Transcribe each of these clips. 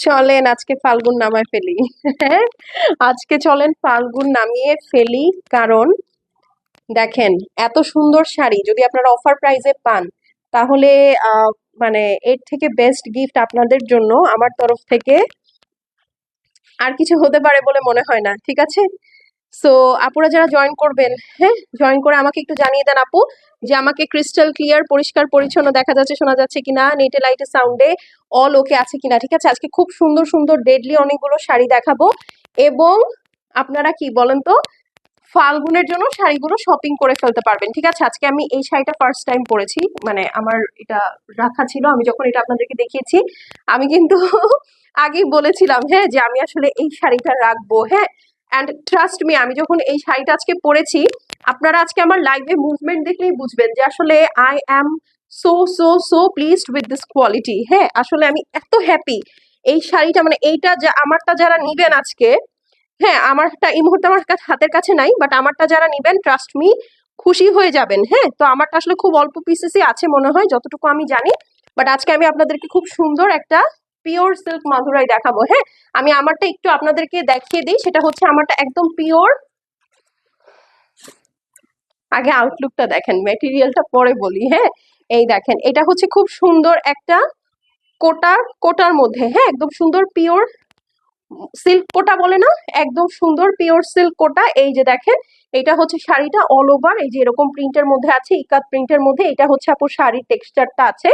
চলেন, আজকে ফাল্গুন নামায় ফেলি। হ্যাঁ আজকে চলেন ফাল্গুন নামিয়ে ফেলি, কারণ দেখেন, এত সুন্দর শাড়ি, যদি আপনারা অফার প্রাইজে পান, তাহলে মানে এর থেকে বেস্ট গিফট আপনাদের জন্য, আমার তরফ থেকে আর কিছু হতে পারে বলে মনে হয় না, ঠিক আছে? সো আপুরা যারা জয়েন করবেন হ্যাঁ জয়েন করে আমাকে একটু জানিয়ে দেন আপু যে আমাকে ক্রিস্টাল ক্লিয়ার পরিষ্কার, পরিচ্ছন্ন দেখা যাচ্ছে, শোনা যাচ্ছে কিনা নেটে লাইটে সাউন্ডে অল ওকে আছে কিনা, ঠিক আছে? আজকে খুব সুন্দর সুন্দর ডেডলি অনেকগুলো শাড়ি দেখাবো এবং আপনারা কি বলেন তো, ফাল্গুনের জন্য শাড়িগুলো শপিং করে ফেলতে পারবেন, ঠিক আছে? আজকে আমি এই শাড়িটা ফার্স্ট টাইম পরেছি মানে আমার এটা রাখা ছিল, আমি যখন এটা আপনাদেরকে দেখিয়েছি, আমি কিন্তু আগেই বলেছিলাম হ্যাঁ যে আমি আসলে এই শাড়িটা রাখব হ্যাঁ? অ্যান্ড ট্রাস্ট মি আমি যখন এই শাড়িটা আজকে পরেছি, আপনারা আজকে আমার লাইভে মুভমেন্ট দেখলেই বুঝবেন যে আসলে I am so so so pleased with this quality হ্যাঁ আসলে আমি এত হ্যাপি এই শাড়িটা মানে এইটা যা, আমারটা যারা নিবেন আজকে হ্যাঁ আমারটা এই মুহূর্তে আমার হাতের কাছে নাই বাট আমারটা যারা নিবেন ট্রাস্ট মি খুশি হয়ে যাবেন। হ্যাঁ তো আমারটা আসলে খুব অল্প পিসেসই আছে মনে হয়, যতটুকু আমি জানি বাট আজকে আমি আপনাদেরকে খুব সুন্দর একটা পিওর সিল্ক মাধুরাই দেখাবো। হ্যাঁ আমি আমারটা একটু আপনাদেরকে দেখিয়ে দিই। সেটা হচ্ছে আমারটা একদম পিওর আগে আউটলুকটা দেখেন মেটেরিয়ালটা পরে বলি হ্যাঁ? এই দেখেন, এটা হচ্ছে খুব সুন্দর একটা কোটা, কোটার মধ্যে হ্যাঁ? একদম সুন্দর পিওর সিল্ক কোটা বলে না? একদম সুন্দর পিওর সিল্ক কোটা। এই যে দেখেন, এটা হচ্ছে শাড়িটা অল ওভার এই যে এরকম প্রিন্টের মধ্যে আছে, ইকাত প্রিন্টের মধ্যে, এটা হচ্ছে আপুর শাড়ির টেক্সচারটা আছে।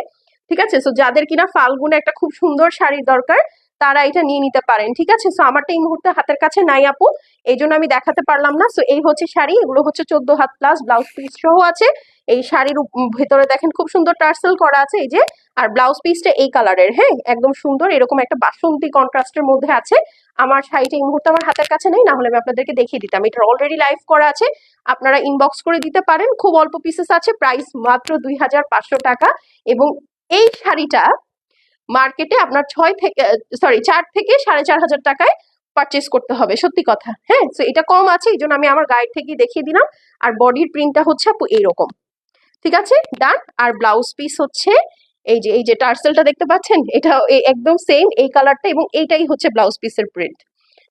ঠিক আছে? সো যাদের কিনা ফাল্গুনে একটা খুব সুন্দর শাড়ি দরকার, তারা এটা নিয়ে নিতে পারেন, ঠিক আছে? সো আমারটা এই মুহূর্তে হাতের কাছে নাই আপু এই জন্য আমি দেখাতে পারলাম না। সো এই হচ্ছে শাড়ি, এগুলো হচ্ছে চোদ্দ হাত প্লাস ব্লাউজ পিস সহ আছে। এই শাড়ির ভেতরে দেখেন খুব সুন্দর টার্সেল করা আছে, এই যে। আর ব্লাউজ পিসটা এই কালারের হ্যাঁ? একদম সুন্দর, এরকম একটা বাসন্তী কন্ট্রাস্টের মধ্যে আছে। আমার শাড়িটা এই মুহূর্তে আমার হাতের কাছে নেই না হলে আমি আপনাদেরকে দেখিয়ে দিতাম। এটা অলরেডি লাইভ করা আছে। আপনারা ইনবক্স করে দিতে পারেন। খুব অল্প পিসেস আছে প্রাইস মাত্র দুই হাজার পাঁচশো টাকা এবং এই শাড়িটা মার্কেটে আপনার ছয় থেকে সরি চার থেকে সাড়ে চার হাজার টাকায় পারচেস করতে হবে, সত্যি কথা হ্যাঁ? তো এটা কম আছে, এই জন্য আমি আমার গাইড থেকে দেখিয়ে দিলাম, আর বডির প্রিন্টটা হচ্ছে আপু এইরকম ঠিক আছে? ডান আর ব্লাউজ পিস হচ্ছে, এই যে এই যে, টার্সেলটা দেখতে পাচ্ছেন? এটা একদম সেম এই কালারটা এবং এইটাই হচ্ছে ব্লাউজ পিসের প্রিন্ট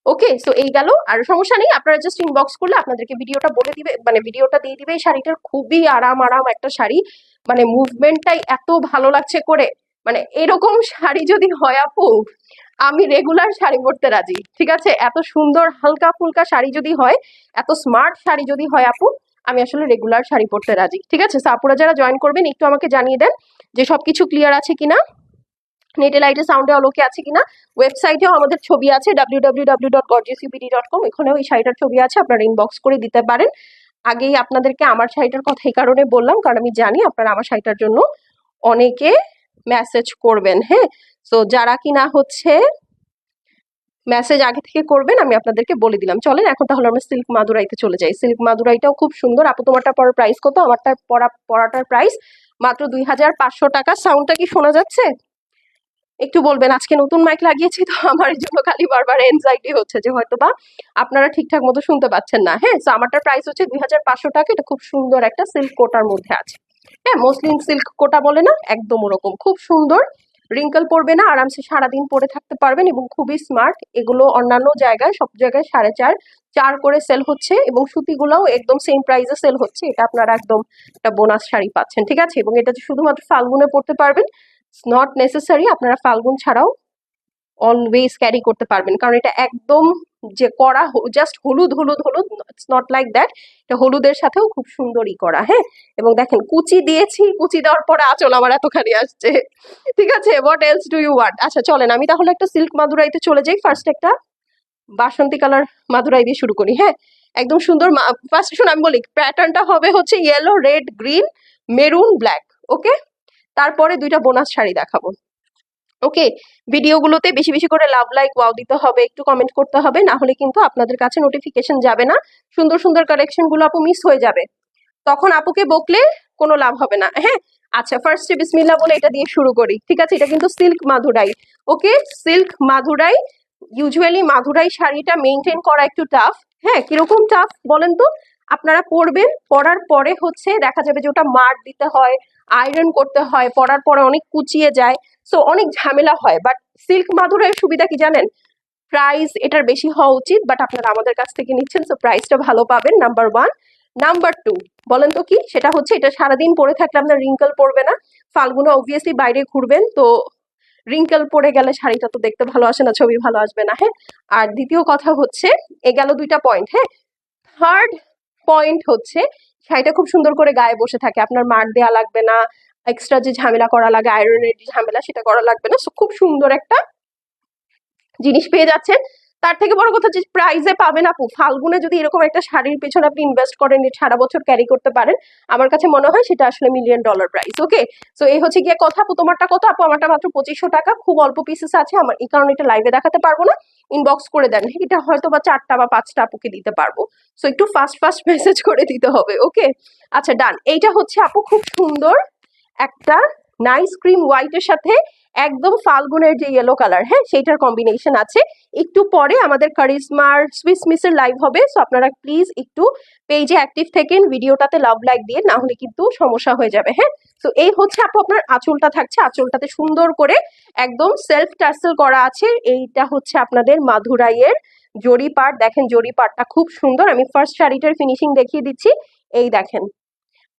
ওকে সো এই গেল। আর সমস্যা নেই, আপনারা জাস্ট ইনবক্স করলে আপনাদেরকে ভিডিওটা বলে দিবে মানে ভিডিওটা দিয়ে দিবে। এই শাড়িটার খুবই আরাম আরাম একটা শাড়ি। মানে মুভমেন্টটাই এত ভালো লাগছে করে। মানে এরকম শাড়ি যদি হয় আপু, আমি রেগুলার শাড়ি পরতে রাজি। ঠিক আছে? এত সুন্দর হালকা ফুলকা শাড়ি যদি হয়, এত স্মার্ট শাড়ি যদি হয় আপু, আমি আসলে রেগুলার শাড়ি পরতে রাজি। ঠিক আছে? সো আপুরা যারা জয়েন করবেন, একটু আমাকে জানিয়ে দেন যে সবকিছু ক্লিয়ার আছে কিনা। নেটে লাইটে সাউন্ডে অলোকে আছে কিনা? ওয়েবসাইটেও আমাদের ছবি আছে ডাব্লিউ ডাব্লিউ ডাব্লিউ ডট গর্জিয়াসইউপিডি ডট কম এখানেও এই শাড়িটার ছবি আছে, আপনারা ইনবক্স করে দিতে পারেন। আগেই আপনাদেরকে আমার শাড়িটার কথা এই কারণে বললাম, কারণ আমি জানি আপনারা আমার শাড়িটার জন্য অনেকে মেসেজ করবেন হ্যাঁ? সো যারা কিনা হচ্ছে মেসেজ আগে থেকে করবেন, আমি আপনাদেরকে বলে দিলাম। চলেন, এখন তাহলে আমরা সিল্ক মাদুরাইতে চলে যাই। সিল্ক মাদুরাইটাও খুব সুন্দর। আপু, তোমারটা পরার প্রাইস কত? আমারটা পরা, পরাটার প্রাইস মাত্র দুই হাজার পাঁচশো টাকা। সাউন্ডটা কি শোনা যাচ্ছে? একটু বলবেন, আজকে নতুন মাইক লাগিয়েছি তো আমার এই জন্য খালি বারবার এনজাইটি হচ্ছে যে হয়তো বা আপনারা ঠিকঠাক মতো শুনতে পাচ্ছেন না। হ্যাঁ তো আমারটার প্রাইস হচ্ছে দুই হাজার পাঁচশো টাকা, এটা খুব সুন্দর একটা সিল্ক কোটার মধ্যে আছে। হ্যাঁ মসলিন সিল্ক কোটা বলে না, একদম ওরকম। খুব সুন্দর রিঙ্কল পড়বে না, আরামসে সারাদিন পরে থাকতে পারবেন এবং খুবই স্মার্ট এগুলো অন্যান্য জায়গায়, সব জায়গায় সাড়ে চার চার করে সেল হচ্ছে এবং সুতিগুলোও একদম সেম প্রাইসে সেল হচ্ছে। এটা আপনারা একদম একটা বোনাস শাড়ি পাচ্ছেন, ঠিক আছে? এবং এটা শুধুমাত্র ফাল্গুনে পড়তে পারবেন নট নেসেসারি আপনারা ফাল্গুন ছাড়াও অলওয়েজ ক্যারি করতে পারবেন। কারণ এটা একদম যে করা জাস্ট হলুদ হলুদ হলুদ ইটস নট লাইক দ্যাট এটা হলুদের সাথেও খুব সুন্দরই করা হ্যাঁ? এবং দেখেন, কুচি দিয়েছি, কুচি দেওয়ার পরে আচল আমার এতখানি আসছে। ঠিক আছে what else do you want আচ্ছা চলেন, আমি তাহলে একটা সিল্ক মাদুরাইতে চলে যাই। ফার্স্ট একটা বাসন্তী কালার মাদুরাই দিয়ে শুরু করি হ্যাঁ? একদম সুন্দর ফার্স্ট শুন আমি বলি প্যাটার্নটা হবে হচ্ছে yellow red green maroon black okay তারপরে দুইটা বোনাস শাড়ি দেখাবো। ওকে ভিডিওগুলোতে বেশি বেশি করে লাভ লাইক ওয়াও দিতে হবে, একটু কমেন্ট করতে হবে, না হলে কিন্তু আপনাদের কাছে নোটিফিকেশন যাবে না। সুন্দর সুন্দর কালেকশনগুলো আপু মিস হয়ে যাবে। তখন আপুকে বকলে কোনো লাভ হবে না। হ্যাঁ? আচ্ছা ফার্স্টে বিসমিল্লা বলে এটা দিয়ে শুরু করি। ঠিক আছে? এটা কিন্তু silk Madurai. Okay silk Madurai usually Madurai শাড়িটা মেনটেন করা একটু টাফ হ্যাঁ? কীরকম টাফ বলেন তো? আপনারা পরবেন, পরার পরে হচ্ছে দেখা যাবে যে ওটা মার দিতে হয় আয়রন করতে হয়, পরার পরে অনেক কুচিয়ে যায়। সো অনেক ঝামেলা হয়। বাট সিল্ক মাধুরের সুবিধা কি জানেন? প্রাইস এটার বেশি হওয়া উচিত বাট আপনারা আমাদের কাছ থেকে নিচ্ছেন সো প্রাইসটা ভালো পাবেন নাম্বার ওয়ান নাম্বার টু বলেন তো কি? সেটা হচ্ছে, এটা সারাদিন পরে থাকলে আপনার রিঙ্কল পড়বে না। ফাল্গুনে অবভিয়াসলি বাইরে ঘুরবেন, তো রিঙ্কল পড়ে গেলে শাড়িটা তো দেখতে ভালো আসে না, ছবি ভালো আসবে না হ্যাঁ? আর দ্বিতীয় কথা হচ্ছে, এ গেল দুইটা পয়েন্ট হ্যাঁ? থার্ড পয়েন্ট হচ্ছে শাড়িটা খুব সুন্দর করে গায়ে বসে থাকে। আপনার মার দেওয়া লাগবে না এক্সট্রা যে ঝামেলা করা লাগে আয়রনের যে ঝামেলা, সেটা করা লাগবে না। খুব সুন্দর একটা জিনিস পেয়ে যাচ্ছেন। তার থেকে বড় কথা যে প্রাইজে পাবেন আপু, ফাল্গুনে যদি এরকম একটা শাড়ির পেছনে আপনি ইনভেস্ট করেন সারা বছর ক্যারি করতে পারেন, আমার কাছে মনে হয় সেটা আসলে million dollar price okay so এই হচ্ছে গিয়ে কথা তোমারটা কত? আপু, আমারটা মাত্র পঁচিশশো টাকা, খুব অল্প পিসেস আছে, আমার এই কারণে এটা লাইভে দেখাতে পারব না ইনবক্স করে দেন, এটা হয়তো বা চারটা বা পাঁচটা আপুকে দিতে পারব। সো একটু ফাস্ট ফাস্ট মেসেজ করে দিতে হবে ওকে আচ্ছা ডান এইটা হচ্ছে আপু, খুব সুন্দর একটা নাইস ক্রিম হোয়াইটের সাথে একদম ফাল্গুনের যে ইয়েলো কালার হ্যাঁ সেইটার কম্বিনেশন আছে। একটু পরে আমাদের কারিজমার সুইস মিসের লাইভ হবে সো আপনারা প্লিজ একটু পেজে অ্যাক্টিভ থাকেন, ভিডিওটাতে লাভ লাইক দিয়ে, না হলে কিন্তু সমস্যা হয়ে যাবে হ্যাঁ। তো এই হচ্ছে আপু আপনার আঁচলটা থাকছে, আঁচলটাতে সুন্দর করে একদম সেলফ টার্সেল করা আছে। এইটা হচ্ছে আপনাদের মাধুরাইয়ের জরি পাট। দেখেন জরি পাটটা খুব সুন্দর, আমি ফার্স্ট শাড়িটার ফিনিশিং দেখিয়ে দিচ্ছি। এই দেখেন,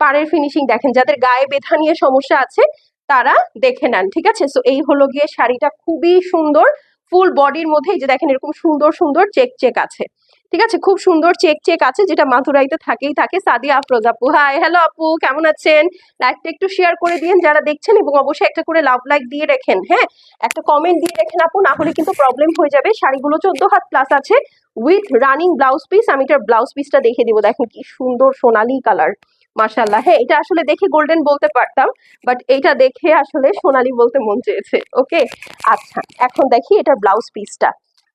পাড়ের ফিনিশিং দেখেন, যাদের গায়ে ব্যথা নিয়ে সমস্যা আছে তারা দেখে নেন, ঠিক আছে? সো এই হলো গিয়ে শাড়িটা খুবই সুন্দর। ফুল বডির মধ্যে যে দেখেন এরকম সুন্দর সুন্দর চেক চেক আছে। ঠিক আছে? খুব সুন্দর চেক চেক আছে যেটা মাথুরাইতে থাকেই থাকে। সাদিয়া আফরোজ আপু হাই হ্যালো আপু, কেমন আছেন? লাইকটা একটু শেয়ার করে দিন যারা দেখছেন এবং অবশ্যই একটা করে লাভ লাইক দিয়ে রেখেন হ্যাঁ? একটা কমেন্ট দিয়ে রেখেন আপু, না হলে কিন্তু প্রবলেম হয়ে যাবে। শাড়িগুলো চোদ্দ হাত প্লাস আছে। উইথ রানিং ব্লাউজ পিস আমি এটার ব্লাউজ পিসটা দেখে দিব। দেখেন কি সুন্দর সোনালি কালার মাশাল্লাহ হ্যাঁ এটা আসলে দেখে গোল্ডেন বলতে পারতাম বাট এটা দেখে আসলে সোনালি বলতে মন চেয়েছে ওকে আচ্ছা এখন দেখি এটা ব্লাউজ পিসটা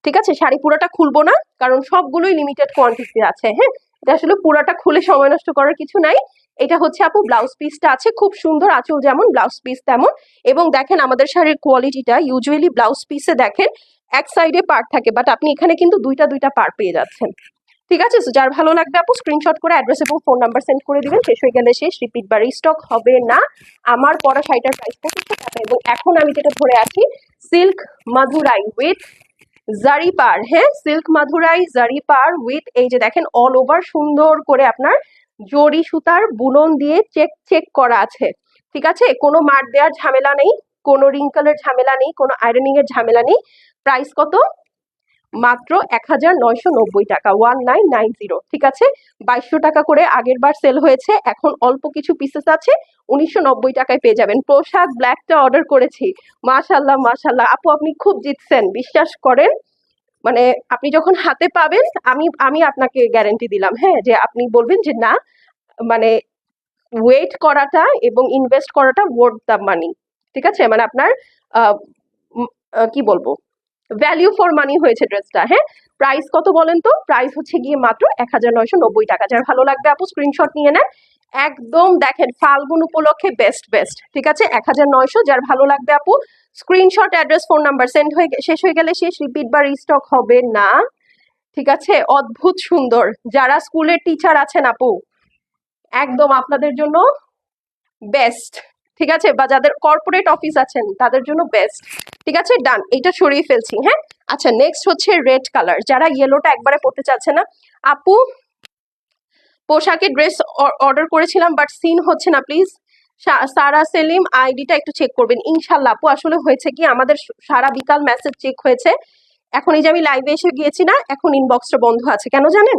ঠিক আছে? শাড়ি পুরোটা খুলবো না, কারণ সবগুলোই লিমিটেড কোয়ান্টিটি আছে হ্যাঁ? এটা আসলে পুরোটা খুলে সময় নষ্ট করার কিছু নাই। এটা হচ্ছে আপু ব্লাউজ পিসটা আছে, খুব সুন্দর, আঁচল যেমন ব্লাউজ পিস তেমন। এবং দেখেন আমাদের শাড়ির কোয়ালিটিটা ইউজুয়ালি ব্লাউজ পিসে দেখেন, এক সাইডে পার্ট থাকে বাট আপনি এখানে কিন্তু দুইটা দুইটা পার্ট পেয়ে যাচ্ছেন। ঠিক আছে? যার ভালো লাগবে আপু স্ক্রিনশট করে অ্যাড্রেস এবং ফোন নাম্বার সেন্ড করে দিবেন। শেষ হয়ে গেলে শেষ রিপিট বা রিস্টক হবে না। আমার পরা শাড়িটার প্রাইস পঁচিশশো টাকা। এবং এখন আমি যেটা ধরে আছি সিল্ক মাধুরাই উইথ জারি পার হ্যাঁ? সিল্ক মাধুরাই জারি পার উইথ এই যে দেখেন অল ওভার সুন্দর করে আপনার জরি সুতার বুনন দিয়ে চেক চেক করা আছে। ঠিক আছে? কোনো মার দেওয়ার ঝামেলা নেই, কোনো রিঙ্কলের ঝামেলা নেই, কোনো আয়রনিং এর ঝামেলা নেই। প্রাইস কত? মাত্র এক হাজার নয়শো নব্বই টাকা, ওয়ান নাইন নাইন জিরো। ঠিক আছে? বাইশশো টাকা করে আগের বার সেল হয়েছে, এখন অল্প কিছু পিসেস আছে, উনিশশো নব্বই টাকায় পেয়ে যাবেন। পোশাক ব্ল্যাকটা অর্ডার করেছি। মাশাল্লাহ মাশাল্লাহ আপু, আপনি খুব জিতছেন, বিশ্বাস করেন? মানে আপনি যখন হাতে পাবেন, আমি আমি আপনাকে গ্যারেন্টি দিলাম হ্যাঁ? যে আপনি বলবেন যে না মানে ওয়েট করাটা এবং ইনভেস্ট করাটা ওয়ার্থ দ্য মানি ঠিক আছে? মানে আপনার কি বলব? ভ্যালিউ ফর মানি হয়েছে ড্রেসটা হ্যাঁ? প্রাইস কত বলেন তো? প্রাইস হচ্ছে গিয়ে মাত্র এক হাজার নয়শো নব্বই টাকা। যার ভালো লাগবে আপু স্ক্রিনশট নিয়ে নেন। একদম দেখেন, ফাল্গুন উপলক্ষে বেস্ট বেস্ট ঠিক আছে? এক হাজার নয়শো, যার ভালো লাগবে আপু screenshot address phone number send হয়ে শেষ হয়ে গেলে শেষ রিপিট বা রিস্টক হবে না। ঠিক আছে? অদ্ভুত সুন্দর। যারা স্কুলের টিচার আছেন আপু, একদম আপনাদের জন্য বেস্ট ঠিক আছে? বা যাদের কর্পোরেট অফিস আছেন, তাদের জন্য বেস্ট ঠিক আছে? ডান এটা সরিয়ে ফেলছি হ্যাঁ? আচ্ছা নেক্সট হচ্ছে রেড কালার যারা ইয়েলোটা একবারে পড়তে চাচ্ছে না, আপু পোশাকের ড্রেস অর্ডার করেছিলাম বাট সিন হচ্ছে না প্লিজ সারা সেলিম আইডিটা একটু চেক করবেন। ইনশাল্লাহ আপু, আসলে হয়েছে কি, আমাদের সারা বিকাল মেসেজ চেক হয়েছে। এখন এই যে আমি লাইভে এসে গিয়েছি না, এখন ইনবক্সটা বন্ধ আছে। কেন জানেন?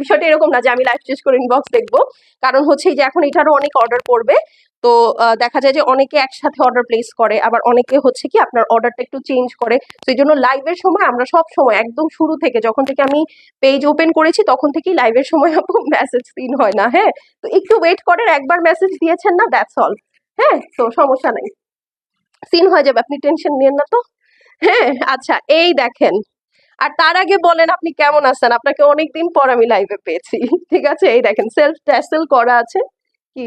বিষয়টা এরকম না যে আমি লাইভ শেষ করে ইনবক্স দেখব। কারণ হচ্ছে যে এখন এটারও অনেক অর্ডার পড়বে। তো দেখা যায় যে অনেকে একসাথে অর্ডার প্লেস করে, আবার অনেকে হচ্ছে কি আপনার অর্ডারটা একটু চেঞ্জ করে। এই জন্য লাইভের সময় আমরা সব সময়, একদম শুরু থেকে যখন থেকে আমি পেজ ওপেন করেছি, তখন থেকেই লাইভের সময় মেসেজ সিন হয় না হ্যাঁ? তো একটু ওয়েট করেন, একবার মেসেজ দিয়েছেন না দ্যাটস অল হ্যাঁ? তো সমস্যা নেই। সিন হয়ে যাবে, আপনি টেনশন নিয়েন না তো হ্যাঁ? আচ্ছা এই দেখেন, আর তার আগে বলেন আপনি কেমন আছেন? আপনাকে অনেকদিন পর আমি লাইভে পেয়েছি, ঠিক আছে? এই দেখেন সেলফ ট্যাসেল করা আছে, কি?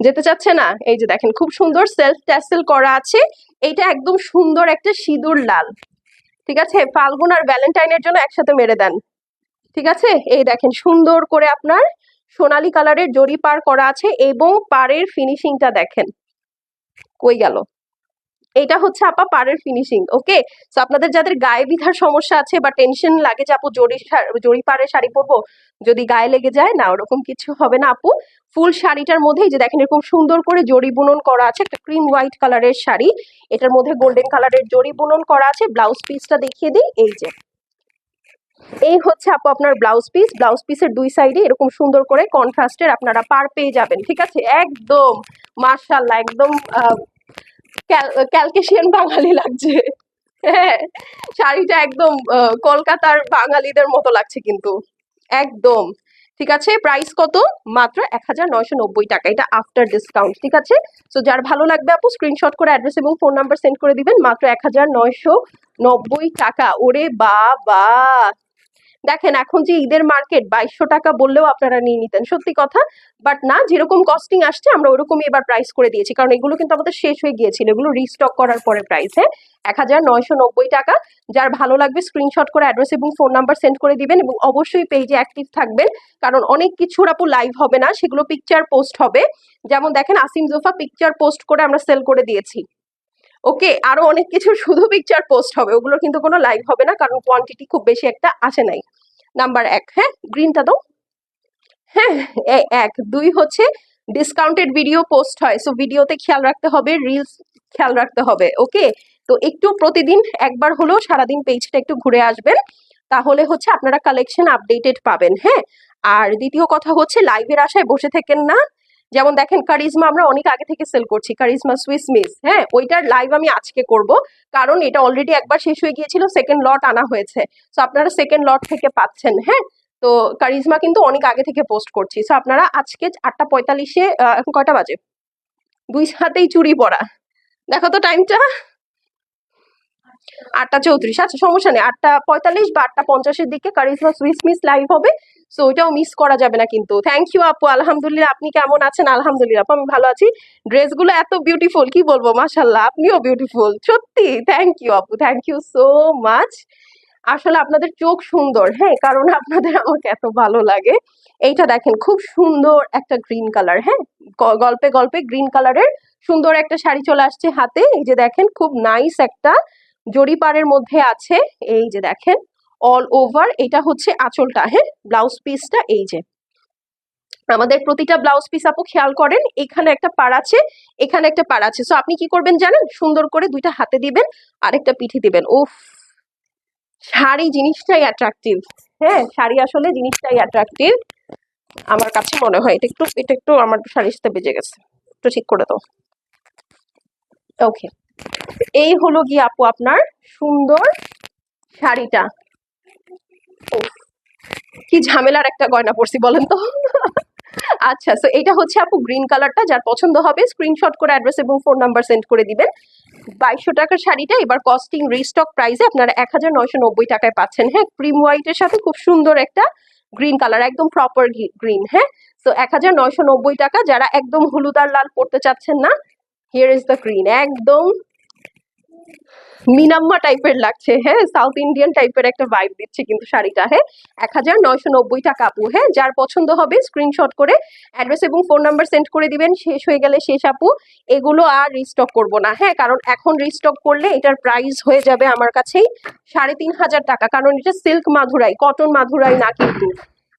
যেতে চাচ্ছে না? এই যে দেখেন, খুব সুন্দর সেলফ ট্যাসেল করা আছে। এটা একদম সুন্দর একটা সিঁদুর লাল। ঠিক আছে? ফাল্গুন আর ভ্যালেন্টাইনের জন্য একসাথে মেরে দেন। ঠিক আছে? এই দেখেন, সুন্দর করে আপনার সোনালি কালারের জরি পার করা আছে এবং পাড়ের ফিনিশিংটা দেখেন। কই গেল? এটা হচ্ছে আপা পাড়ের ফিনিশিং ওকে সো আপনাদের যাদের গায়ে বিধার সমস্যা আছে বা টেনশন লাগে যে আপু শা- জরি পাড়ের শাড়ি পরবো, যদি গায়ে লেগে যায়, না, ওরকম কিছু হবে না আপু। ফুল শাড়িটার মধ্যে যে দেখেন এরকম সুন্দর করে জরি বুনন করা আছে, একটা ক্রিম হোয়াইট কালারের শাড়ি। এটার মধ্যে গোল্ডেন কালারের জরি বুনন করা আছে ব্লাউজ পিসটা দেখিয়ে দিই, এই যে। এই হচ্ছে আপু আপনার ব্লাউজ পিস ব্লাউজ পিসের দুই সাইডে এরকম সুন্দর করে কন্ট্রাস্টের আপনারা পার পেয়ে যাবেন, ঠিক আছে? একদম মার্শাল্লাহ একদম ক্যালকেশিয়ান বাঙালি লাগছে। হ্যাঁ শাড়িটা একদম কলকাতার বাঙালিদের মতো লাগছে কিন্তু। একদম। ঠিক আছে প্রাইস কত? মাত্র এক হাজার নয়শো নব্বই টাকা। এটা আফটার ডিসকাউন্ট ঠিক আছে? তো যার ভালো লাগবে আপু স্ক্রিনশট করে অ্যাড্রেস এবং ফোন নাম্বার সেন্ড করে দিবেন। মাত্র এক হাজার নয়শো নব্বই টাকা। ওরে বাবা! দেখেন, এখন যে ঈদের মার্কেট বাইশশো টাকা বললেও আপনারা নিয়ে নিতেন, সত্যি কথা। বাট না, যেরকম কস্টিং আসছে, আমরা ওরকমই এবার প্রাইস করে দিয়েছি। কারণ এগুলো কিন্তু আমাদের শেষ হয়ে গিয়েছিল। এগুলো রিস্টক করার পরে প্রাইস হ্যাঁ? এক হাজার নয়শো নব্বই টাকা। যার ভালো লাগবে স্ক্রিনশট করে অ্যাড্রেস এবং ফোন নাম্বার সেন্ড করে দিবেন এবং অবশ্যই পেজে অ্যাক্টিভ থাকবেন। কারণ অনেক কিছুর আপু লাইভ হবে না, সেগুলো পিকচার পোস্ট হবে। যেমন দেখেন, আসিম জোফা পিকচার পোস্ট করে আমরা সেল করে দিয়েছি। ওকে, আরও অনেক কিছু শুধু পিকচার পোস্ট হবে, ওগুলো কিন্তু কোনো লাইভ হবে না, কারণ কোয়ান্টিটি খুব বেশি একটা আসে নাই। নাম্বার এক হ্যাঁ গ্রিনটা দাও। হ্যাঁ এক। দুই হচ্ছে ডিসকাউন্টেড ভিডিও পোস্ট হয় সো ভিডিওতে খেয়াল রাখতে হবে রিলস খেয়াল রাখতে হবে, ওকে? তো একটু প্রতিদিন, একবার হলেও সারাদিন পেজটা একটু ঘুরে আসবেন, তাহলে হচ্ছে আপনারা কালেকশন আপডেটেড পাবেন হ্যাঁ? আর দ্বিতীয় কথা হচ্ছে লাইভের আশায় বসে থাকেন না যেমন দেখেন কারিজমা আমরা অনেক আগে থেকে সেল করছি কারিজমা সুইস মিস হ্যাঁ? ওইটার লাইভ আমি আজকে করব, কারণ এটা অলরেডি একবার শেষ হয়ে গিয়েছিল সেকেন্ড লট আনা হয়েছে। সো আপনারা সেকেন্ড লট থেকে পাচ্ছেন হ্যাঁ? তো কারিজমা কিন্তু অনেক আগে থেকে পোস্ট করছি। সো আপনারা আজকে আটটা পঁয়তাল্লিশে এখন কয়টা বাজে? দুই হাতেই চুরি পড়া। দেখো তো টাইমটা আটটা চৌত্রিশ। আচ্ছা সমস্যা নেই। আটটা পঁয়তাল্লিশ বা আটটা পঞ্চাশের দিকে কারিজমা সুইস মিস লাইভ হবে। সো ওইটাও মিস করা যাবে না কিন্তু। থ্যাংক ইউ আপু, আলহামদুলিল্লাহ। আপনি কেমন আছেন? আলহামদুলিল্লাহ, আপু, আমি ভালো আছি। ড্রেসগুলো এত বিউটিফুল কি বলব? মাশাল্লাহ আপনিও বিউটিফুল সত্যি থ্যাংক ইউ আপু থ্যাংক ইউ সো মাচ আসলে আপনাদের চোখ সুন্দর হ্যাঁ? কারণ আপনাদের আমাকে এত ভালো লাগে। এইটা দেখেন, খুব সুন্দর একটা গ্রিন কালার হ্যাঁ? গল্পে গল্পে গ্রিন কালারের সুন্দর একটা শাড়ি চলে আসছে হাতে। এই যে দেখেন, খুব নাইস একটা জরিপাড়ের মধ্যে আছে, এই যে দেখেন অল ওভার এটা হচ্ছে আঁচলটা হ্যাঁ? ব্লাউজ পিসটা এই যে। আমাদের প্রতিটা ব্লাউজ পিস আপু খেয়াল করেন, এখানে একটা পার আছে, এখানে একটা পার আছে। সো আপনি কি করবেন জানেন? সুন্দর করে দুইটা হাতে দিবেন, আরেকটা পিঠে দিবেন। উফ! শাড়ি জিনিসটাই অ্যাট্রাকটিভ হ্যাঁ? শাড়ি আসলে জিনিসটাই অ্যাট্রাকটিভ আমার কাছে মনে হয়, এটা একটু এটা একটু আমার শাড়ির সাথে বেজে গেছে। একটু ঠিক করে দাও। ওকে এই হলো গিয়ে আপু আপনার সুন্দর শাড়িটা। কি ঝামেলার একটা গয়না পরছি বলেন তো। আচ্ছা সো এটা হচ্ছে আপু গ্রিন কালারটা যার পছন্দ হবে স্ক্রিনশট করে অ্যাড্রেস এবং ফোন নাম্বার সেন্ড করে দিবেন। বাইশশো টাকার শাড়িটা, এবার কস্টিং রিস্টক প্রাইসে আপনারা এক হাজার নয়শো নব্বই টাকায় পাচ্ছেন। হ্যাঁ ক্রিম হোয়াইটের সাথে খুব সুন্দর একটা গ্রিন কালার একদম প্রপার গ্রিন হ্যাঁ? তো এক হাজার নয়শো নব্বই টাকা, যারা একদম হলুদ আর লাল পড়তে চাচ্ছেন না হিয়ার ইজ দ্য গ্রিন একদম মিনাম্মা টাইপের লাগছে হ্যাঁ? সাউথ ইন্ডিয়ান টাইপের একটা ভাইব দিচ্ছে কিন্তু শাড়িটা হ্যাঁ? এক হাজার নয়শো নব্বই টাকা আপু হ্যাঁ? যার পছন্দ হবে স্ক্রিনশট করে অ্যাড্রেস এবং ফোন নাম্বার সেন্ড করে দিবেন, শেষ হয়ে গেলে শেষ আপু। এগুলো আর রিস্টক করব না হ্যাঁ? কারণ এখন রিস্টক করলে এটার প্রাইস হয়ে যাবে আমার কাছেই সাড়ে তিন হাজার টাকা, কারণ এটা সিল্ক মাধুরাই কটন মাধুরাই না কিন্তু।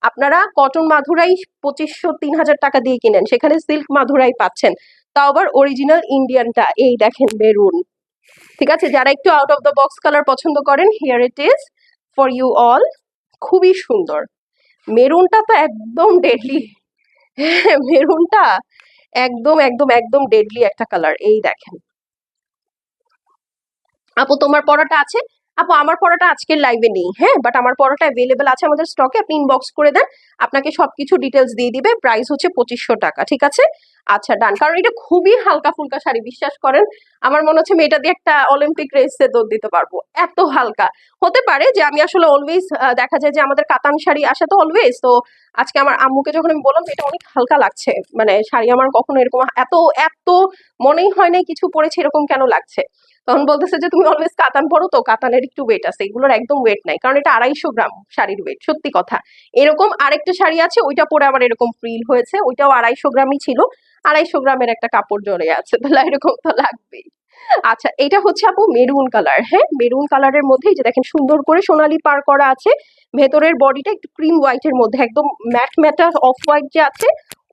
আপনারা কটন মাধুরাই পঁচিশশো তিন হাজার টাকা দিয়ে কিনেন, সেখানে সিল্ক মাধুরাই পাচ্ছেন। তাও আবার অরিজিনাল ইন্ডিয়ানটা এই দেখেন মেরুন ঠিক আছে? যারা একটু out of the box colour পছন্দ করেন here it is for you all খুবই সুন্দর। মেরুনটা তো একদম ডেডলি মেরুনটা একদম একদম একদম ডেডলি একটা কালার এই দেখেন। আপু, তোমার পড়াটা আছে? আপু, আমার পড়াটা আজকের লাইভে নেই হ্যাঁ? বাট আমার পড়াটা অ্যাভেলেবেল আছে আমাদের স্টকে আপনি ইনবক্স করে দেন, আপনাকে সবকিছু ডিটেলস দিয়ে দিবে প্রাইস হচ্ছে পঁচিশশো টাকা, ঠিক আছে? আচ্ছা ডান কারণ এটা খুবই হালকা ফুলকা শাড়ি, বিশ্বাস করেন? আমার মনে হচ্ছে মেয়েটা দিয়ে একটা অলিম্পিক রেসে দৌড় দিতে পারব, এত হালকা। হতে পারে যে আমি আসলে অলওয়েজ দেখা যায় যে আমাদের কাতান শাড়ি আসে তো অলওয়েজ তো আজকে আমার আম্মুকে যখন আমি বললাম এটা অনেক হালকা লাগছে মানে শাড়ি আমার কখনো এরকম এত এত মনেই হয় নাই কিছু পরেছে এরকম কেন লাগছে? তখন বলতেছে যে, তুমি অলওয়েজ কাতান পরো তো, কাতানের একটু ওয়েট আছে, এগুলোর একদম ওয়েট নাই, কারণ এটা আড়াইশো গ্রাম শাড়ির ওয়েট সত্যি কথা। এরকম আরেকটা শাড়ি আছে, ওইটা পরে আবার এরকম ফ্রিল হয়েছে, ওইটাও আড়াইশো গ্রামই ছিল, আড়াইশো গ্রামের একটা কাপড় জড়ে আছে তাহলে এরকম তো লাগবেই। আচ্ছা এটা হচ্ছে আপু মেরুন কালার হ্যাঁ? মেরুন কালারের মধ্যে যে দেখেন সুন্দর করে সোনালি পার করা আছে, ভেতরের বডিটা একটু ক্রিম হোয়াইটের মধ্যে, একদম ম্যাট ম্যাটা অফ হোয়াইট যে আছে,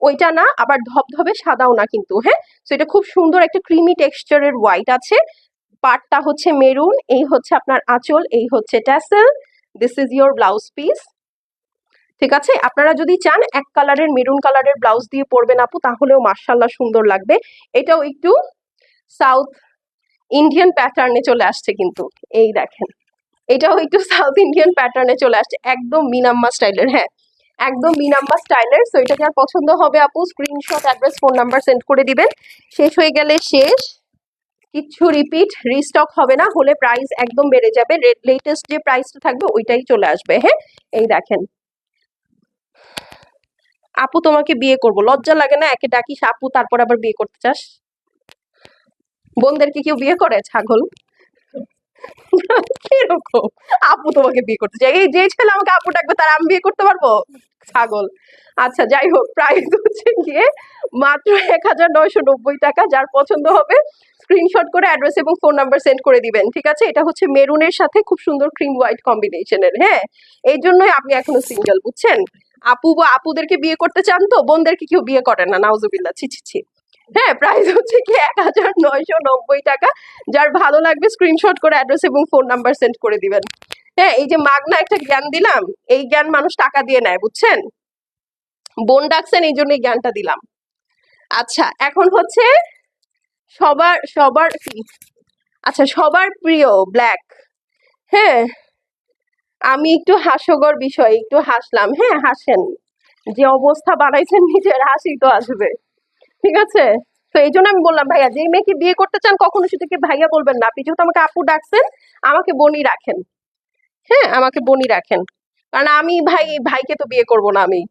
ওইটা না, আবার ধবধবে সাদাও না কিন্তু হ্যাঁ? তো এটা খুব সুন্দর একটা ক্রিমি টেক্সচারের হোয়াইট আছে পার্টটা হচ্ছে মেরুন, এই হচ্ছে আপনার আঁচল, এই হচ্ছে tassel this is your blouse piece ঠিক আছে? আপনারা যদি চান এক কালারের মেরুন কালারের ব্লাউজ দিয়ে পরবেন আপু, তাহলেও মার্শাল্লাহ সুন্দর লাগবে। এটাও একটু সাউথ ইন্ডিয়ান প্যাটার্নে চলে আসছে কিন্তু, এই দেখেন। এটাও একটু সাউথ ইন্ডিয়ান প্যাটার্নে চলে আসছে, একদম মিনাম্মা স্টাইলের হ্যাঁ। একদম মিনাম্মা স্টাইলের সো এটা যার পছন্দ হবে আপু? Screenshot address phone number send করে দিবেন। শেষ হয়ে গেলে শেষ। কিচ্ছু রিপিট রিস্টক হবে না, হলে প্রাইস একদম বেড়ে যাবে। লেটেস্ট যে প্রাইসটা থাকবে, ওইটাই চলে আসবে হ্যাঁ? এই দেখেন। আপু তোমাকে বিয়ে করব। লজ্জা লাগে না, একে ডাকিস, আপু তারপর আবার বিয়ে করতে চাস? বোনদেরকে কেউ বিয়ে করে, ছাগল? কীরকম? আপু তোমাকে বিয়ে করতে চাই এই যে ছেলে আমাকে আপু ডাকবে, তার আমি বিয়ে করতে পারব? ছাগল। আচ্ছা যাই হোক প্রাইস হচ্ছে গিয়ে মাত্র এক হাজার নয়শো নব্বই টাকা। যার পছন্দ হবে স্ক্রিনশট করে অ্যাড্রেস এবং ফোন নাম্বার সেন্ড করে দিবেন, ঠিক আছে? এটা হচ্ছে মেরুনের সাথে খুব সুন্দর ক্রিম হোয়াইট কম্বিনেশনের হ্যাঁ? এই জন্যই আপনি এখনও সিঙ্গেল বুঝছেন? আপু বা আপুদেরকে বিয়ে করতে চান তো? বোনদেরকে কেউ বিয়ে করে না নাউজুবিল্লা ছি ছি। হ্যাঁ প্রাইস হচ্ছে কি এক হাজার নয়শো নব্বই টাকা। যার ভালো লাগবে স্ক্রিনশট করে অ্যাড্রেস এবং ফোন নাম্বার সেন্ড করে দিবেন। হ্যাঁ এই যে মাগনা একটা জ্ঞান দিলাম, এই জ্ঞান মানুষ টাকা দিয়ে নেয়, বুঝছেন? বোন ডাকছেন, এই জন্য জ্ঞানটা দিলাম। আচ্ছা এখন হচ্ছে সবার সবার আচ্ছা সবার প্রিয় ব্ল্যাক হ্যাঁ আমি একটু হাস্যকর বিষয়, একটু হাসলাম। হ্যাঁ হাসেন। যে অবস্থা বানাইছেন, নিজের হাসি তো আসবে। ঠিক আছে? তো এই জন্য আমি বললাম, ভাইয়া, যে মেয়েকে বিয়ে করতে চান, কখনো সেটাকে ভাইয়া বলবেন না? আপনি যেহেতু আমাকে আপু ডাকছেন, আমাকে বনি রাখেন। হ্যাঁ আমাকে বনি রাখেন। কারণ আমি ভাই, ভাইকে তো বিয়ে করব না আমি।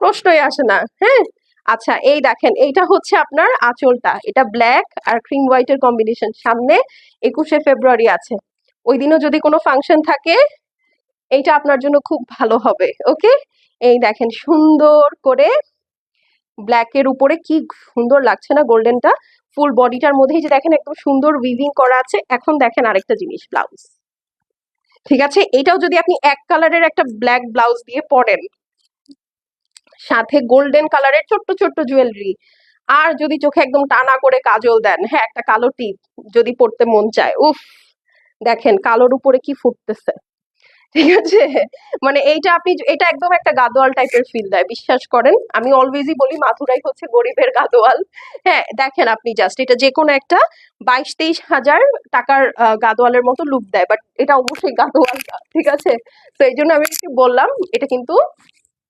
প্রশ্নই আসে না হ্যাঁ? আচ্ছা এই দেখেন, এইটা হচ্ছে আপনার আঁচলটা। এটা ব্ল্যাক আর ক্রিম হোয়াইটের কম্বিনেশন সামনে একুশে ফেব্রুয়ারি আছে। ওই দিনও যদি কোনো ফাংশন থাকে, এইটা আপনার জন্য খুব ভালো হবে ওকে এই দেখেন, সুন্দর করে ব্ল্যাকের উপরে কি সুন্দর লাগছে না গোল্ডেনটা? ফুল বডিটার মধ্যেই যে দেখেন একদম সুন্দর উইভিং করা আছে, এখন দেখেন আরেকটা জিনিস ব্লাউজ ঠিক আছে? এটাও যদি আপনি এক কালারের একটা ব্ল্যাক ব্লাউজ দিয়ে পরেন, সাথে গোল্ডেন কালারের ছোট্ট ছোট্ট জুয়েলারি আর যদি চোখে একদম টানা করে কাজল দেন হ্যাঁ একটা কালো টিপ যদি পড়তে মন চায়, উফ! দেখেন কালোর উপরে কি ফুটতেছে। ঠিক আছে? মানে এইটা আপনি এটা একদম একটা গাদোয়াল টাইপের ফিল দেয়, বিশ্বাস করেন। আমি অলওয়েজই বলি, মাথুরাই হচ্ছে গরিবের গাদোয়াল। হ্যাঁ দেখেন আপনি জাস্ট এটা যে কোনো একটা বাইশ তেইশ হাজার টাকার গাদোয়ালের মতো লুক দেয় বাট এটা অবশ্যই গাদোয়াল ঠিক আছে? তো এই জন্য আমি একটু বললাম, এটা কিন্তু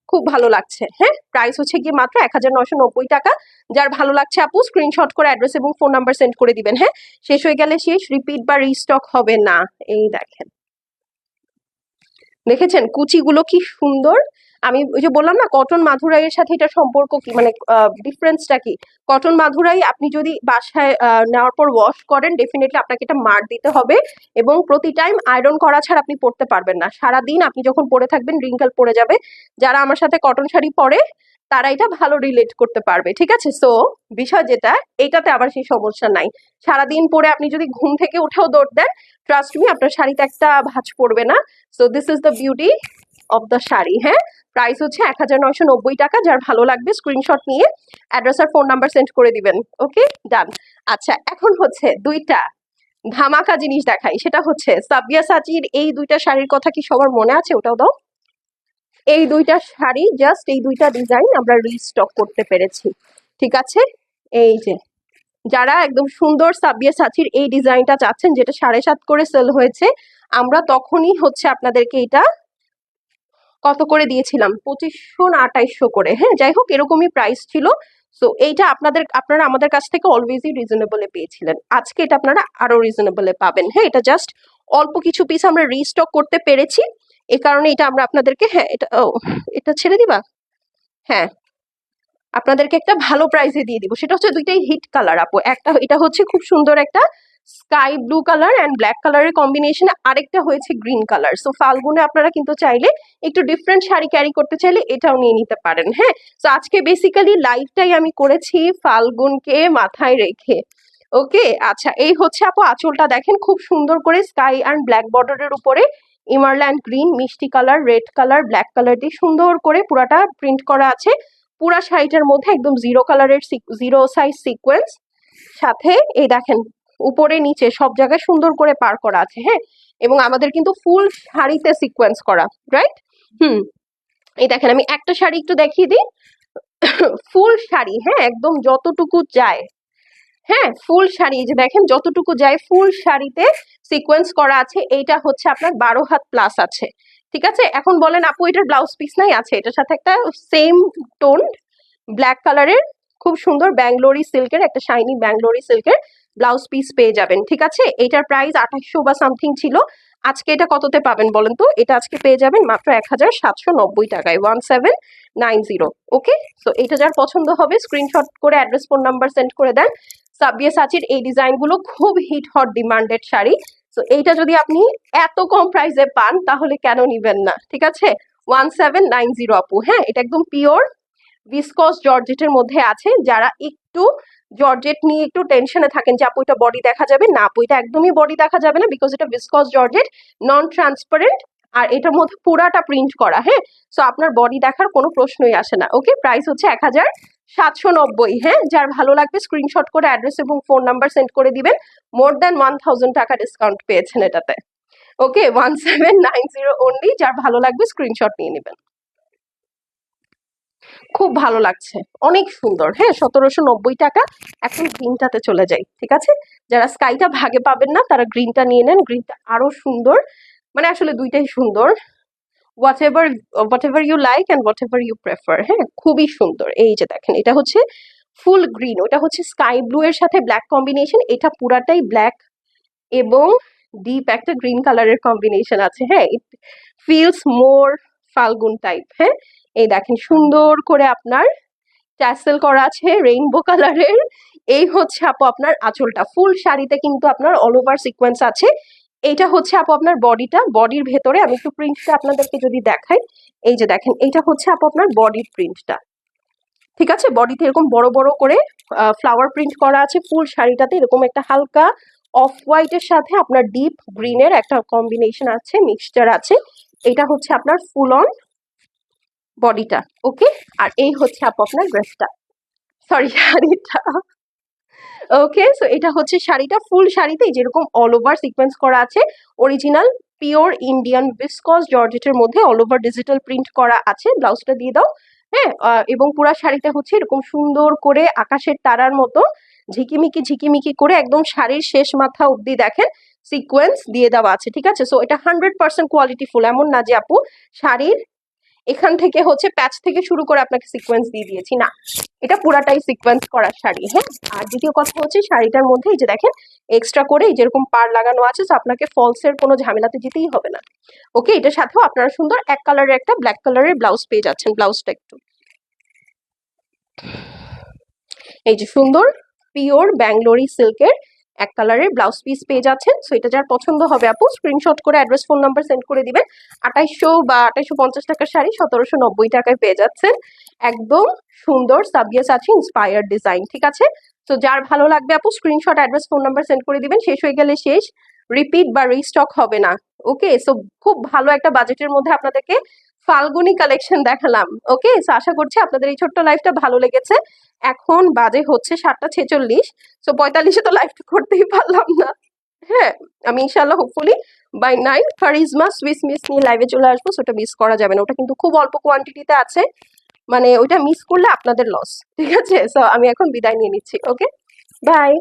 খুব ভালো লাগছে হ্যাঁ? প্রাইস হচ্ছে গিয়ে মাত্র এক হাজার নশো নব্বই টাকা। যার ভালো লাগছে আপু স্ক্রিনশট করে অ্যাড্রেস এবং ফোন নাম্বার সেন্ড করে দিবেন হ্যাঁ? শেষ হয়ে গেলে শেষ রিপিট বা রিস্টক হবে না। এই দেখেন। দেখেছেন কুচিগুলো কি সুন্দর? আমি ওই যে বললাম না, কটন মাধুরাইয়ের সাথে এটা সম্পর্ক কি? মানে ডিফারেন্সটা কি? কটন মাধুরাই আপনি যদি বাসায় নেওয়ার পর ওয়াশ করেন ডেফিনেটলি আপনাকে এটা মার দিতে হবে এবং প্রতি টাইম আয়রন করা ছাড়া আপনি পরতে পারবেন না। সারা দিন আপনি যখন পরে থাকবেন রিঙ্কেল পড়ে যাবে। যারা আমার সাথে কটন শাড়ি পরে, তারা এটা ভালো রিলেট করতে পারবে, ঠিক আছে? সো বিষয় যেটা, এটাতে আবার সেই সমস্যা নাই। সারাদিন পরে আপনি যদি ঘুম থেকে উঠেও দৌড় দেন ট্রাস্ট মি আপনার শাড়িতে একটা ভাঁজ পড়বে না। So this is the beauty of the sari হ্যাঁ? প্রাইস হচ্ছে এক হাজার নয়শো নব্বই টাকা, যার ভালো লাগবে স্ক্রিনশট নিয়ে অ্যাড্রেস আর ফোন নাম্বার সেন্ড করে দিবেন ওকে ডান আচ্ছা এখন হচ্ছে দুইটা ধামাকা জিনিস দেখাই, সেটা হচ্ছে সাবিয়া সাচির এই দুইটা শাড়ির কথা কি সবার মনে আছে? ওটাও দাও। এই দুইটা শাড়ি জাস্ট এই দুইটা ডিজাইন আমরা রিস্টক করতে পেরেছি, ঠিক আছে? এই যে যারা একদম সুন্দর সাবিয়া সাচির এই ডিজাইনটা চাচ্ছেন, যেটা সাড়ে সাত করে সেল হয়েছে, আমরা তখনই হচ্ছে আপনাদেরকে এটা কত করে দিয়েছিলাম? পঁচিশশো না আঠাইশশো করে। হ্যাঁ যাই হোক, এরকমই প্রাইস ছিল। সো এইটা আপনাদের, আপনারা আমাদের কাছ থেকে অলওয়েজই রিজনেবলে পেয়েছিলেন। আজকে এটা আপনারা আরও রিজনেবলে পাবেন। হ্যাঁ এটা জাস্ট অল্প কিছু পিস আমরা রিস্টক করতে পেরেছি। এ কারণে এটা আমরা আপনাদেরকে হ্যাঁ এটা, ও, এটা ছেড়ে দিবা? হ্যাঁ। আপনাদেরকে একটা ভালো প্রাইসে দিয়ে দিব। সেটা হচ্ছে দুইটাই হিট কালার আপু। একটা, এটা হচ্ছে খুব সুন্দর একটা sky blue colour and black কালারের কম্বিনেশনে আরেকটা হয়েছে গ্রিন কালার সো ফাল্গুনে আপনারা কিন্তু চাইলে একটু ডিফারেন্ট শাড়ি ক্যারি করতে চাইলে এটাও নিয়ে নিতে পারেন হ্যাঁ? তো আজকে বেসিক্যালি লাইভটাই আমি করেছি ফাল্গুনকে মাথায় রেখে। ওকে আচ্ছা এই হচ্ছে আপু আঁচলটা দেখেন, খুব সুন্দর করে স্কাই অ্যান্ড ব্ল্যাক বর্ডারের উপরে ইমারল্যান্ড গ্রিন মিষ্টি colour red colour black colour দিয়ে সুন্দর করে পুরাটা প্রিন্ট করা আছে। পুরা শাড়িটার মধ্যে একদম জিরো কালারের জিরো সাইজ সিকোয়েন্স সাথে এই দেখেন, উপরে নিচে সব জায়গায় সুন্দর করে পার করা আছে হ্যাঁ? এবং আমাদের কিন্তু ফুল শাড়িতে সিকোয়েন্স করা রাইট হুম। এই দেখেন, আমি একটা শাড়ি একটু দেখিয়ে দিই। ফুল শাড়ি হ্যাঁ? একদম যতটুকু যায় হ্যাঁ? ফুল শাড়ি যে দেখেন, যতটুকু যায় ফুল শাড়িতে সিকোয়েন্স করা আছে। এইটা হচ্ছে আপনার বারো হাত প্লাস আছে। ঠিক আছে? এখন বলেন আপু, এটার ব্লাউজ পিস নাই, আছে। এটার সাথে একটা সেম টোন ব্ল্যাক কালারের খুব সুন্দর ব্যাঙ্গলোরি সিল্কের একটা শাইনি ব্যাঙ্গলোরি সিল্কের ব্লাউজ পিস পেয়ে যাবেন, ঠিক আছে? এটার প্রাইস আঠাশশো বা সামথিং ছিল। আজকে এটা কততে পাবেন বলেন তো? এটা আজকে পেয়ে যাবেন মাত্র এক হাজার সাতশো নব্বই টাকায়। One seven nine zero, okay? So এটা যার পছন্দ হবে স্ক্রিনশট করে অ্যাড্রেস ফোন নাম্বার সেন্ড করে দেন। সাবিয়া সাচির, এই ডিজাইনগুলো খুব হিট হট ডিমান্ডেড শাড়ি। তো এইটা যদি আপনি এত কম প্রাইসে পান, তাহলে কেন নিবেন না? ঠিক আছে? ওয়ান সেভেন নাইন জিরো আপু হ্যাঁ? এটা একদম পিওর ভিসকস জর্জেটের মধ্যে আছে। যারা একটু জর্জেট নিয়ে একটু টেনশনে থাকেন যে, আপু, এটা বডি দেখা যাবে? না, আপু, এটা একদমই বডি দেখা যাবে না বিকজ এটা ভিসকস জর্জেট নন ট্রান্সপারেন্ট আর এটার মধ্যে পুরাটা প্রিন্ট করা হ্যাঁ? সো আপনার বডি দেখার কোনো প্রশ্নই আসে না ওকে প্রাইস হচ্ছে এক হাজার সাতশো নব্বই হ্যাঁ? যার ভালো লাগবে স্ক্রিনশট করে অ্যাড্রেস এবং ফোন নাম্বার সেন্ড করে দিবেন। মোর দ্যান ওয়ান থাউজেন্ড টাকা ডিসকাউন্ট পেয়েছেন এটাতে। Okay one seven nine zero only যার ভালো লাগবে স্ক্রিনশট নিয়ে নেবেন। খুব ভালো লাগছে। অনেক সুন্দর হ্যাঁ? সতেরোশো নব্বই টাকা এখন গ্রিনটাতে চলে যাই, ঠিক আছে? যারা স্কাইটা ভাগে পাবেন না, তারা গ্রিনটা নিয়ে নেন। গ্রিনটা আরও সুন্দর। মানে আসলে দুইটাই সুন্দর। Whatever you like and what you prefer হ্যাঁ? খুবই সুন্দর। এই যে দেখেন, এটা হচ্ছে ফুল গ্রিন ওটা হচ্ছে স্কাই ব্লু এর সাথে ব্ল্যাক কম্বিনেশন এটা পুরাটাই ব্ল্যাক এবং ডিপ একটা গ্রিন কালারের কম্বিনেশন আছে হ্যাঁ? It feels more Phalgun type হ্যাঁ? এই দেখেন, সুন্দর করে আপনার ট্যাসেল করা আছে রেইনবো কালারের এই হচ্ছে আপু আপনার আঁচলটা। ফুল শাড়িতে কিন্তু আপনার অল ওভার সিকোয়েন্স আছে। এইটা হচ্ছে আপু আপনার বডিটা, বডির ভেতরে আমি একটু প্রিন্টটা আপনাদেরকে যদি দেখাই, এই যে দেখেন, এইটা হচ্ছে আপু আপনার বডির প্রিন্টটা ঠিক আছে? বডিতে এরকম বড় বড় করে ফ্লাওয়ার প্রিন্ট করা আছে, ফুল শাড়িটাতে এরকম একটা হালকা অফ হোয়াইটের সাথে আপনার ডিপ গ্রিনের একটা কম্বিনেশন আছে মিক্সচার আছে। এটা হচ্ছে আপনার ফুল অন বডিটা ওকে আর এই হচ্ছে আপু আপনার ড্রেসটা সরি শাড়িটা। ওকে সো এটা হচ্ছে শাড়িটা। ফুল শাড়িতে যেরকম অল ওভার সিকোয়েন্স করা আছে অরিজিনাল পিওর ইন্ডিয়ান বিসকস জর্জেটের মধ্যে অল ওভার ডিজিটাল প্রিন্ট করা আছে। ব্লাউজটা দিয়ে দাও। হ্যাঁ এবং পুরা শাড়িতে হচ্ছে এরকম সুন্দর করে আকাশের তারার মতো, ঝিকিমিকি ঝিকিমিকি করে একদম শাড়ির শেষ মাথা অব্দি দেখেন সিকোয়েন্স দিয়ে দেওয়া আছে, ঠিক আছে? সো এটা হান্ড্রেড পার্সেন্ট কোয়ালিটি ফুল এমন না যে আপু, শাড়ির এখান থেকে হচ্ছে প্যাচ থেকে শুরু করে আপনাকে সিকোয়েন্স দিয়ে দিয়েছি। না, এটা পুরাটাই সিকোয়েন্স করা শাড়ি হ্যাঁ? আর দ্বিতীয় কথা হচ্ছে শাড়িটার মধ্যে এই যে দেখেন এক্সট্রা করে এই যেরকম পার লাগানো আছে, তো আপনাকে ফলসের কোনো ঝামেলাতে যেতেই হবে না। ওকে এটার সাথেও আপনারা সুন্দর এক কালারের একটা ব্ল্যাক কালারের ব্লাউজ পেয়ে যাচ্ছেন ব্লাউজটা একটু। এই যে সুন্দর পিওর ব্যাঙ্গলোরি সিল্কের এক কালারের ব্লাউজ পিস পেয়ে যাচ্ছেন। সো এটা যার পছন্দ হবে আপু স্ক্রিনশট করে অ্যাড্রেস ফোন নাম্বার সেন্ড করে দিবেন। আঠাইশশো বা আঠাইশশো পঞ্চাশ টাকার শাড়ি সতেরোশো নব্বই টাকায় পেয়ে যাচ্ছেন। একদম সুন্দর সাবিয়াস আছে ইন্সপায়ার ডিজাইন ঠিক আছে? তো যার ভালো লাগবে আপু screenshot address phone number send করে দিবেন। শেষ হয়ে গেলে শেষ রিপিট বা রিস্টক হবে না। ওকে সো খুব ভালো একটা বাজেটের মধ্যে আপনাদেরকে ফাল্গুনি কালেকশন দেখালাম ওকে সো আশা করছি আপনাদের এই ছোট্ট লাইফটা ভালো লেগেছে। এখন বাজে হচ্ছে সাতটা ছেচল্লিশ সো পঁয়তাল্লিশে তো লাইফটা করতেই পারলাম না। হ্যাঁ আমি ইনশাল্লাহ হোপফুলি বাই নাইন কারিজমা সুইস মিস নিয়ে লাইভে চলে আসব সেটা মিস করা যাবে না। ওটা কিন্তু খুব অল্প কোয়ান্টিটিতে আছে মানে ওইটা মিস করলে আপনাদের লস ঠিক আছে? সো আমি এখন বিদায় নিয়ে নিচ্ছি ওকে বাই